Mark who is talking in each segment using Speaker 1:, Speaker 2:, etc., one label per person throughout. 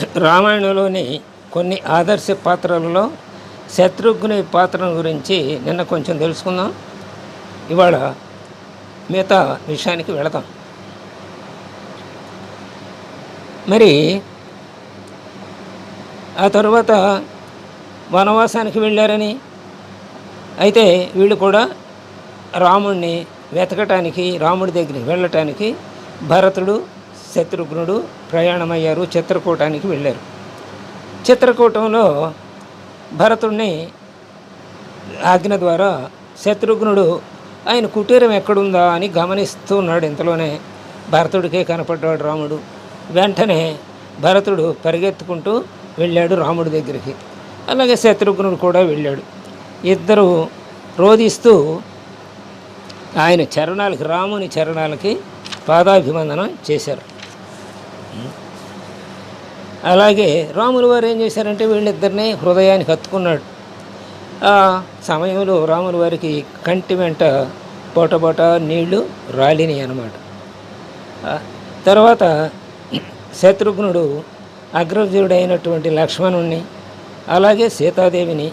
Speaker 1: రామాయణంలోని కొన్ని ఆదర్శ పాత్రలలో శత్రుఘ్ని పాత్ర గురించి నిన్న కొంచెం తెలుసుకుందాం. ఇవాళ మిగతా విషయానికి వెళదాం. మరి ఆ తర్వాత వనవాసానికి వెళ్ళారని అయితే వీళ్ళు కూడా రాముణ్ణి వెతకటానికి రాముడి దగ్గరికి వెళ్ళటానికి భరతుడు శత్రుఘ్నుడు ప్రయాణమయ్యారు చిత్రకూటానికి వెళ్ళారు. చిత్రకూటంలో భరతుడిని ఆజ్ఞ ద్వారా శత్రుఘ్నుడు ఆయన కుటీరం ఎక్కడుందా? అని గమనిస్తూ ఉన్నాడు. ఇంతలోనే భరతుడికే కనపడ్డాడు రాముడు. వెంటనే భరతుడు పరిగెత్తుకుంటూ వెళ్ళాడు రాముడి దగ్గరికి. అలాగే శత్రుఘ్నుడు కూడా వెళ్ళాడు. ఇద్దరు రోధిస్తూ ఆయన చరణాలకి రాముని చరణాలకి పాదాభివందనం చేశారు. అలాగే రాములు వారు ఏం చేశారంటే వీళ్ళిద్దరిని హృదయానికి హత్తుకున్నాడు. ఆ సమయంలో రాములు వారికి కంటి వెంట బొటబొట నీళ్ళు రాలినాయి అన్నమాట. తర్వాత శత్రుఘ్నుడు అగ్రజుడైనటువంటి లక్ష్మణుణ్ణి అలాగే సీతాదేవిని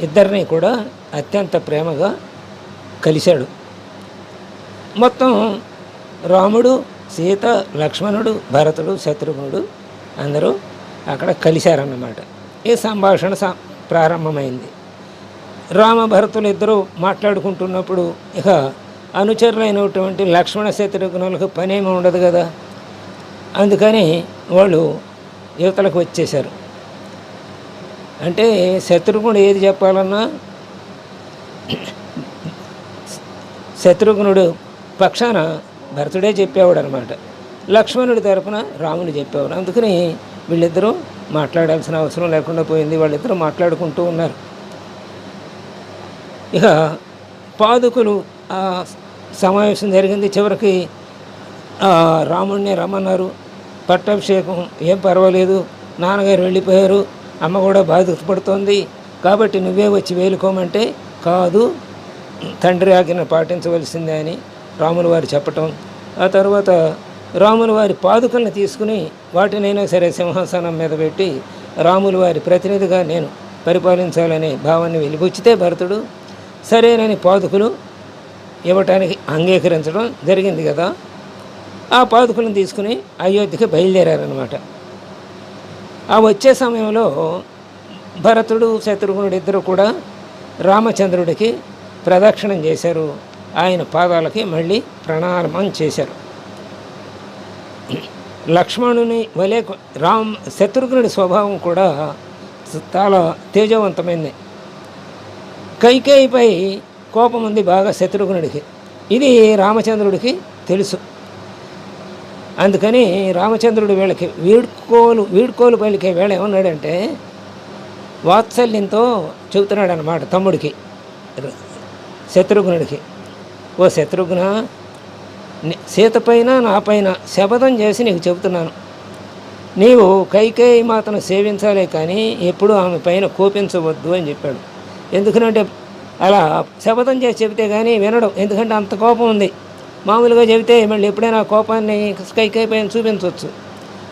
Speaker 1: ఇద్దరిని కూడా అత్యంత ప్రేమగా కలిశాడు. మొత్తం రాముడు సీత లక్ష్మణుడు భరతుడు శత్రుఘ్నుడు అందరూ అక్కడ కలిశారన్నమాట. ఈ సంభాషణ సా ప్రారంభమైంది. రామ భరతులు ఇద్దరూ మాట్లాడుకుంటున్నప్పుడు ఇక అనుచరులైనటువంటి లక్ష్మణ శత్రుఘ్నులకు పనేమి ఉండదు కదా? అందుకని వాళ్ళు యువతలకు వచ్చేశారు. అంటే శత్రుఘ్నుడు ఏది చెప్పాలన్నా శత్రుఘ్నుడు పక్షాన భరతుడే చెప్పేవాడు అనమాట లక్ష్మణుడి తరపున రాముని చెప్పేవారు. అందుకని వీళ్ళిద్దరూ మాట్లాడాల్సిన అవసరం లేకుండా పోయింది. వాళ్ళిద్దరూ మాట్లాడుకుంటూ ఉన్నారు. ఇక పాదుకులు ఆ సమావేశం జరిగింది. చివరికి రాముడిని రమ్మన్నారు. పట్టాభిషేకం ఏం పర్వాలేదు. నాన్నగారు వెళ్ళిపోయారు. అమ్మ కూడా బాధపడుతోంది. కాబట్టి నువ్వే వచ్చి వేలుకోమంటే కాదు. తండ్రి ఆజ్ఞ పాటించవలసిందే అని రాముల వారు చెప్పటం. ఆ తర్వాత రాముల వారి పాదుకలను తీసుకుని వాటినైనా సరే సింహాసనం మీద పెట్టి రాముల వారి ప్రతినిధిగా నేను పరిపాలించాలనే భావాన్ని వెలిబుచ్చితే భరతుడు సరేనని పాదుకులు ఇవ్వటానికి అంగీకరించడం జరిగింది కదా. ఆ పాదుకులను తీసుకుని అయోధ్యకి బయలుదేరారనమాట ఆ వచ్చే సమయంలో భరతుడు శత్రుఘ్నుడు ఇద్దరు కూడా రామచంద్రుడికి ప్రదక్షిణం చేశారు. ఆయన పాదాలకి మళ్ళీ ప్రణామం చేశారు. లక్ష్మణుని వలే రామ్ శత్రుఘ్నుడి స్వభావం కూడా చాలా తేజవంతమైంది. కైకేయిపై కోపం ఉంది బాగా శత్రుఘ్నుడికి. ఇది రామచంద్రుడికి తెలుసు. అందుకని రామచంద్రుడు వీళ్ళకి వీడ్కోలు వీడ్కోలు పలికే వేళ ఏమన్నాడంటే వాత్సల్యంతో చెబుతున్నాడు అనమాట తమ్ముడికి శత్రుఘ్నుడికి. ఓ శత్రుఘ్న సీతపైన నాపైన నా పైన శపథం చేసి నీకు చెబుతున్నాను. నీవు కైకేయి మాతను సేవించాలే కానీ ఎప్పుడూ ఆమె పైన కోపించవద్దు అని చెప్పాడు. ఎందుకంటే అలా శపథం చేసి చెబితే కానీ వినడం. ఎందుకంటే అంత కోపం ఉంది. మామూలుగా చెబితే మళ్ళీ ఎప్పుడైనా కోపాన్ని కైకేయి పైన చూపించవచ్చు.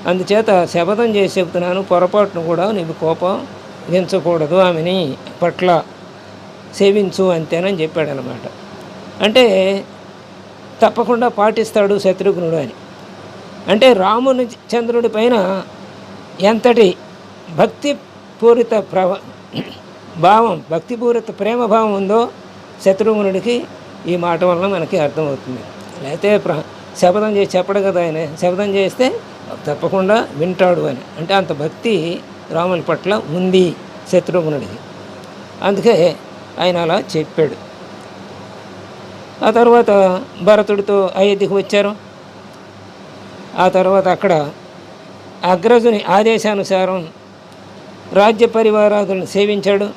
Speaker 1: అందుచేత శపథం చేసి చెబుతున్నాను. పొరపాటును కూడా నీకు కోపం దించకూడదు ఆమెని పట్ల. సేవించు అంతేనని చెప్పాడనమాట. అంటే తప్పకుండా పాటిస్తాడు శత్రుఘ్నుడు అని. అంటే రాముని చంద్రుడి పైన ఎంతటి భక్తి పూరిత ప్రవ భావం భక్తిపూరిత ప్రేమ భావం ఉందో శత్రుఘ్నుడికి ఈ మాట వలన మనకి అర్థమవుతుంది. లేకపోతే ప్ర శపథం చేసి చెప్పడు కదా ఆయన. శపథం చేస్తే తప్పకుండా వింటాడు అని. అంటే అంత భక్తి రాముని పట్ల ఉంది శత్రుఘ్నుడికి అందుకే ఆయన అలా చెప్పాడు. ఆ తర్వాత భరతుడితో అయోధ్యకు వచ్చారు. ఆ తర్వాత అక్కడ అగ్రజుని ఆదేశానుసారం రాజ్య పరివారాదులను సేవించాడు.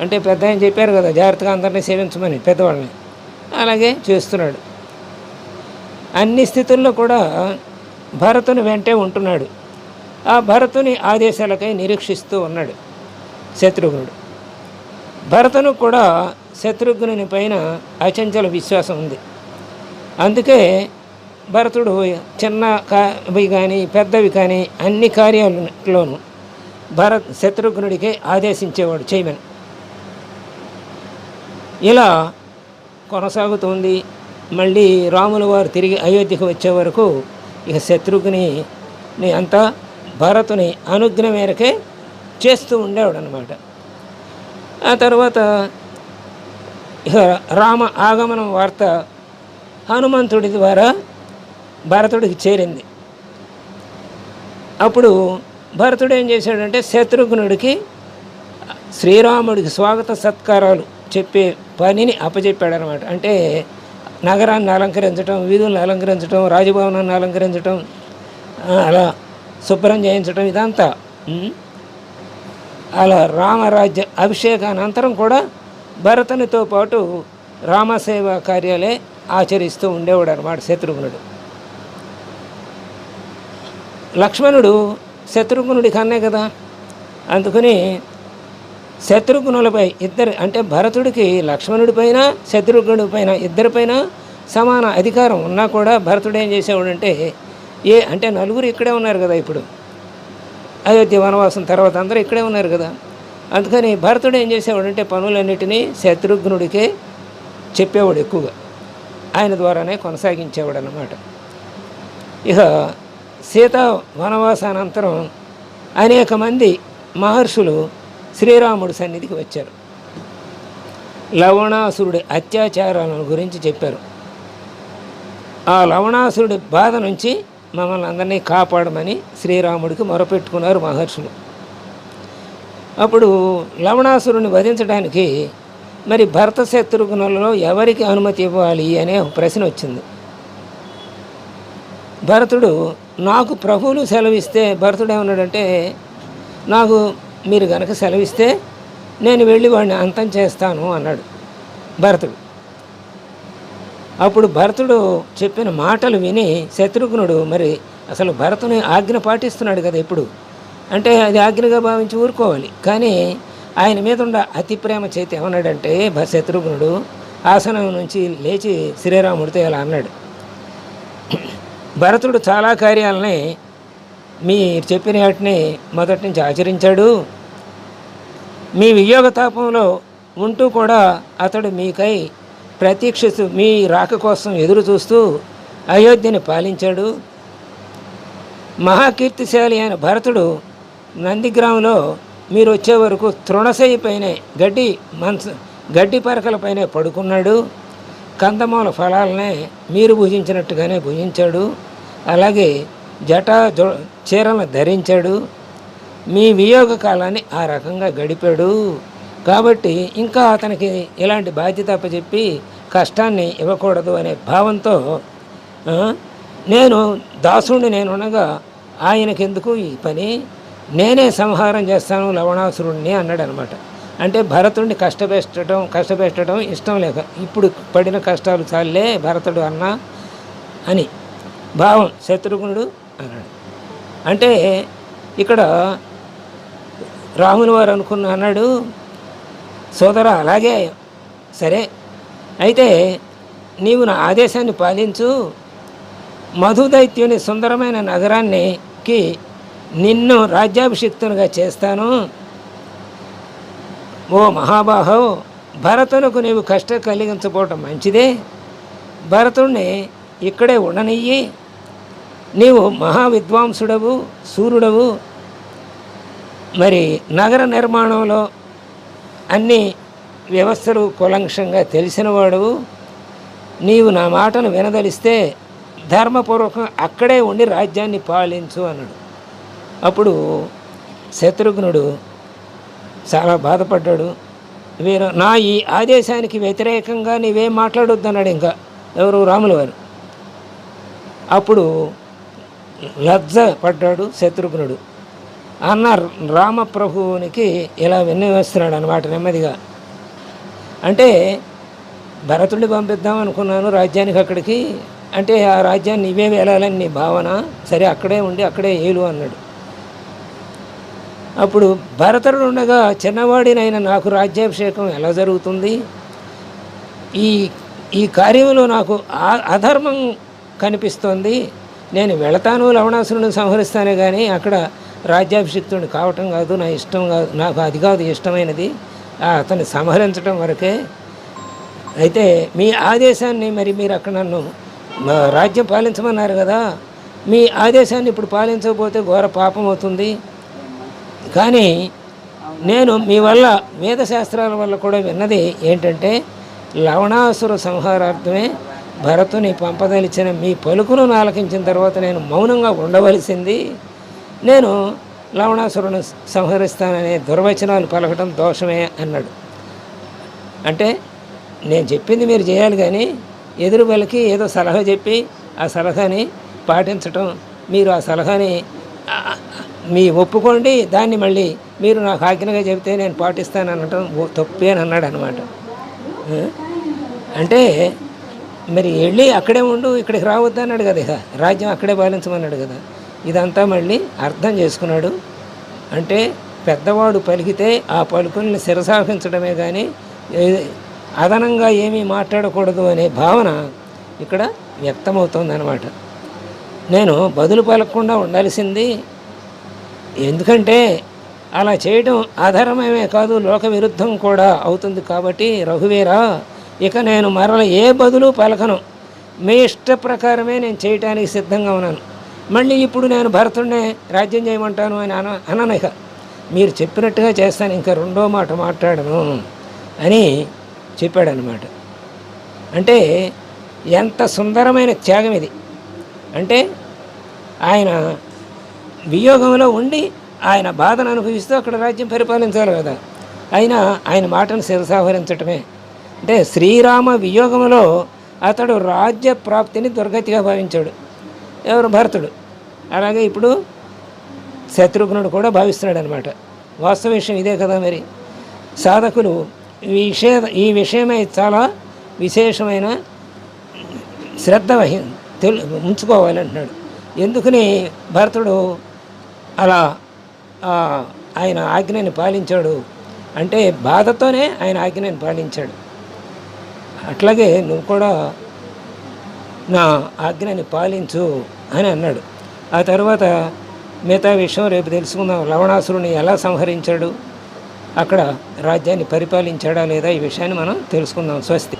Speaker 1: అంటే పెద్ద ఆయన చెప్పారు కదా జాగ్రత్తగా అందరినీ సేవించమని పెద్దవాళ్ళని. అలాగే చేస్తున్నాడు. అన్ని స్థితుల్లో కూడా భరతుని వెంటే ఉంటున్నాడు. ఆ భరతుని ఆదేశాలకై నిరీక్షిస్తూ ఉన్నాడు శత్రుఘ్నుడు. భరతును కూడా శత్రుఘ్నుని పైన అచంచల విశ్వాసం ఉంది. అందుకే భరతుడు చిన్న కావి కానీ పెద్దవి కానీ అన్ని కార్యాలలోనూ భరత్ శత్రుఘ్నుడికే ఆదేశించేవాడు చేయమని ఇలా కొనసాగుతుంది. మళ్ళీ రాముల వారు తిరిగి అయోధ్యకు వచ్చే వరకు ఇక శత్రుఘ్ని అంతా భరతుని అనుజ్ఞ మేరకే చేస్తూ ఉండేవాడు అనమాట ఆ తర్వాత రామ ఆగమనం వార్త హనుమంతుడి ద్వారా భరతుడికి చేరింది. అప్పుడు భరతుడు ఏం చేశాడంటే శత్రుఘ్నుడికి శ్రీరాముడికి స్వాగత సత్కారాలు చెప్పే పనిని అప్పచెప్పాడనమాట అంటే నగరాన్ని అలంకరించడం వీధులను అలంకరించడం రాజభవనాన్ని అలంకరించడం అలా శుభ్రం చేయించడం ఇదంతా. అలా రామరాజ్య అభిషేకానంతరం కూడా భరతునితో పాటు రామసేవ కార్యాలే ఆచరిస్తూ ఉండేవాడు అనమాట శత్రుఘ్నుడు. లక్ష్మణుడు శత్రుఘ్నుడి కన్నే కదా? అందుకని శత్రుఘ్నులపై ఇద్దరు అంటే భరతుడికి లక్ష్మణుడి పైన పైన ఇద్దరిపైన సమాన అధికారం ఉన్నా కూడా భరతుడు ఏం చేసేవాడంటే ఏ అంటే నలుగురు ఇక్కడే ఉన్నారు కదా ఇప్పుడు. అయోధ్య వనవాసం తర్వాత అందరూ ఇక్కడే ఉన్నారు కదా. అందుకని భరతుడు ఏం చేసేవాడంటే పనులన్నిటినీ శత్రుఘ్నుడికే చెప్పేవాడు ఎక్కువగా. ఆయన ద్వారానే కొనసాగించేవాడు అన్నమాట ఇక సీత వనవాసానంతరం అనేక మంది మహర్షులు శ్రీరాముడి సన్నిధికి వచ్చారు. లవణాసురుడి అత్యాచారాలను గురించి చెప్పారు. ఆ లవణాసురుడి బాధ నుంచి మమ్మల్ని అందరినీ కాపాడమని శ్రీరాముడికి మొరపెట్టుకున్నారు మహర్షులు. అప్పుడు లవణాసురుని వధించడానికి మరి భరత శత్రుఘ్నులలో ఎవరికి అనుమతి ఇవ్వాలి అనే ఒక ప్రశ్న వచ్చింది. భరతుడు నాకు ప్రభువులు సెలవిస్తే భరతుడు ఏమన్నాడంటే నాకు మీరు గనక సెలవిస్తే నేను వెళ్ళి వాడిని అంతం చేస్తాను అన్నాడు భరతుడు. అప్పుడు భరతుడు చెప్పిన మాటలు విని శత్రుఘ్నుడు మరి అసలు భరతుని ఆజ్ఞ పాటిస్తున్నాడు కదా ఇప్పుడు అంటే అది ఆజ్ఞగా భావించి ఊరుకోవాలి. కానీ ఆయన మీద ఉన్న అతి ప్రేమ చేతి ఏమన్నాడంటే భ- శత్రుఘ్నుడు ఆసనం నుంచి లేచి శ్రీరాముడితో ఇలా అన్నాడు. భరతుడు చాలా కార్యాలని మీరు చెప్పిన వాటిని మొదటి నుంచి ఆచరించాడు. మీ వియోగ తాపంలో ఉంటూ కూడా అతడు మీకై ప్రతీక్షిస్తూ మీ రాక కోసం ఎదురు చూస్తూ అయోధ్యని పాలించాడు. మహాకీర్తిశాలి అయిన భరతుడు నందిగ్రామంలో మీరు వచ్చే వరకు తృణశయ్య పైనే గడ్డి మనసు గడ్డి పరకలపైనే పడుకున్నాడు. కందమూల ఫలాలనే మీరు భుజించినట్టుగానే భుజించాడు. అలాగే జటా చీరలను ధరించాడు. మీ వియోగ కాలాన్ని ఆ రకంగా గడిపాడు. కాబట్టి ఇంకా అతనికి ఇలాంటి బాధ్యత అప్పచెప్పి కష్టాన్ని ఇవ్వకూడదు అనే భావంతో నేను దాసుని నేనునగా ఆయనకెందుకు ఈ పని? నేనే సంహారం చేస్తాను లవణాసురుణ్ణి అన్నాడు అనమాట అంటే భరతుడిని కష్టపెట్టడం కష్టపెట్టడం ఇష్టం లేక ఇప్పుడు పడిన కష్టాలు చాలే భరతుడు అన్న అని. భావం శత్రుఘ్నుడు అన్నాడు. అంటే ఇక్కడ రాముని వారు అనుకున్న అన్నాడు సోదర అలాగే సరే. అయితే నీవు నా ఆదేశాన్ని పాలించు. మధుదైత్యుని సుందరమైన నగరాన్నికి నిన్ను రాజ్యాభిషిక్తునిగా చేస్తాను. ఓ మహాబాహో భరతునకు నీవు కష్టం కలిగించకపోవటం మంచిదే. భరతుణ్ణి ఇక్కడే ఉండనియ్యి. నీవు మహావిద్వాంసుడవు సూర్యుడవు. మరి నగర నిర్మాణంలో అన్ని వ్యవస్థలు కులంక్షంగా తెలిసినవాడు నీవు నా మాటను వినదలిస్తే ధర్మపూర్వకం అక్కడే ఉండి రాజ్యాన్ని పాలించు అన్నాడు. అప్పుడు శత్రుఘ్నుడు చాలా బాధపడ్డాడు. వీరు నా ఈ ఆదేశానికి వ్యతిరేకంగా నీవేం మాట్లాడొద్దు అన్నాడు ఇంకా ఎవరు? రాముల వారు. అప్పుడు లజ్జ పడ్డాడు శత్రుఘ్నుడు. అన్న రామప్రభువునికి ఇలా విన్నవేస్తున్నాడు అనమాట నెమ్మదిగా. అంటే భరతుడిని పంపిద్దాం అనుకున్నాను రాజ్యానికి అక్కడికి. అంటే ఆ రాజ్యాన్ని ఇవే వెళ్ళాలని నీ భావన. సరే అక్కడే ఉండి అక్కడే ఏలు అన్నాడు. అప్పుడు భరతుడు ఉండగా చిన్నవాడినైన నాకు రాజ్యాభిషేకం ఎలా జరుగుతుంది? ఈ ఈ కార్యంలో నాకు అధర్మం కనిపిస్తోంది. నేను వెళతాను లవణాసురుని సంహరిస్తానే కానీ అక్కడ రాజ్యాభిషిక్తుడిని కావటం కాదు నా ఇష్టం కాదు నాకు అది కాదు ఇష్టమైనది. అతన్ని సంహరించడం వరకే. అయితే మీ ఆదేశాన్ని మరి మీరు అక్కడ నన్ను రాజ్యం పాలించమన్నారు కదా. మీ ఆదేశాన్ని ఇప్పుడు పాలించకపోతే ఘోర పాపం అవుతుంది. కానీ నేను మీ వల్ల వేదశాస్త్రాల వల్ల కూడా విన్నది ఏంటంటే లవణాసుర సంహారార్థమే భరతుని పంపదలిచిన మీ పలుకును ఆలకించిన తర్వాత నేను మౌనంగా ఉండవలసింది. నేను లవణాసురుని సంహరిస్తాననే దుర్వచనాలు పలకటం దోషమే అన్నాడు. అంటే నేను చెప్పింది మీరు చేయాలి కానీ ఎదురు వాళ్ళకి ఏదో సలహా చెప్పి ఆ సలహాని పాటించటం మీరు ఆ సలహాని మీ ఒప్పుకోండి దాన్ని మళ్ళీ మీరు నాకు ఆజ్ఞగా చెబితే నేను పాటిస్తాను అనటం ఓ తప్పే అని అన్నాడు అనమాట. అంటే మరి వెళ్ళి అక్కడే ఉండు ఇక్కడికి రావద్దు అన్నాడు కదా ఇక రాజ్యం అక్కడే పాలించమన్నాడు కదా. ఇదంతా మళ్ళీ అర్థం చేసుకున్నాడు. అంటే పెద్దవాడు పలికితే ఆ పలుకుల్ని శిరసాహించడమే కానీ అదనంగా ఏమీ మాట్లాడకూడదు అనే భావన ఇక్కడ వ్యక్తమవుతుంది అనమాట నేను బదులు పలకకుండా ఉండాల్సింది ఎందుకంటే అలా చేయడం ఆధారమేమే కాదు లోక విరుద్ధం కూడా అవుతుంది కాబట్టి రఘువీరా ఇక నేను మరల ఏ బదులు పలకను. మీ ఇష్ట ప్రకారమే నేను చేయటానికి సిద్ధంగా ఉన్నాను. మళ్ళీ ఇప్పుడు నేను భరతుడినే రాజ్యం చేయమంటాను అని అన అనను ఇక. మీరు చెప్పినట్టుగా చేస్తాను ఇంకా రెండో మాట మాట్లాడను అని చెప్పాడనమాట అంటే ఎంత సుందరమైన త్యాగం ఇది. అంటే ఆయన వియోగంలో ఉండి ఆయన బాధను అనుభవిస్తూ అక్కడ రాజ్యం పరిపాలించాలి కదా. అయినా ఆయన మాటను శిరసాహరించటమే అంటే శ్రీరామ వియోగంలో అతడు రాజ్య ప్రాప్తిని దుర్గతిగా భావించాడు. ఎవరు? భరతుడు. అలాగే ఇప్పుడు శత్రుఘ్నుడు కూడా భావిస్తున్నాడు అనమాట వాస్తవ విషయం ఇదే కదా మరి. సాధకులు ఈ విషయ ఈ విషయమై చాలా విశేషమైన శ్రద్ధ వహి తెలు ఉంచుకోవాలంటున్నాడు. ఎందుకని భరతుడు అలా ఆయన ఆజ్ఞని పాలించాడు. అంటే బాధతోనే ఆయన ఆజ్ఞని పాలించాడు. అట్లాగే నువ్వు కూడా నా ఆజ్ఞని పాలించు అని అన్నాడు. ఆ తర్వాత మిగతా విషయం రేపు తెలుసుకుందాం. లవణాసురుని ఎలా సంహరించాడు? అక్కడ రాజ్యాన్ని పరిపాలించాడా లేదా? ఈ విషయాన్ని మనం తెలుసుకుందాం. స్వస్తి.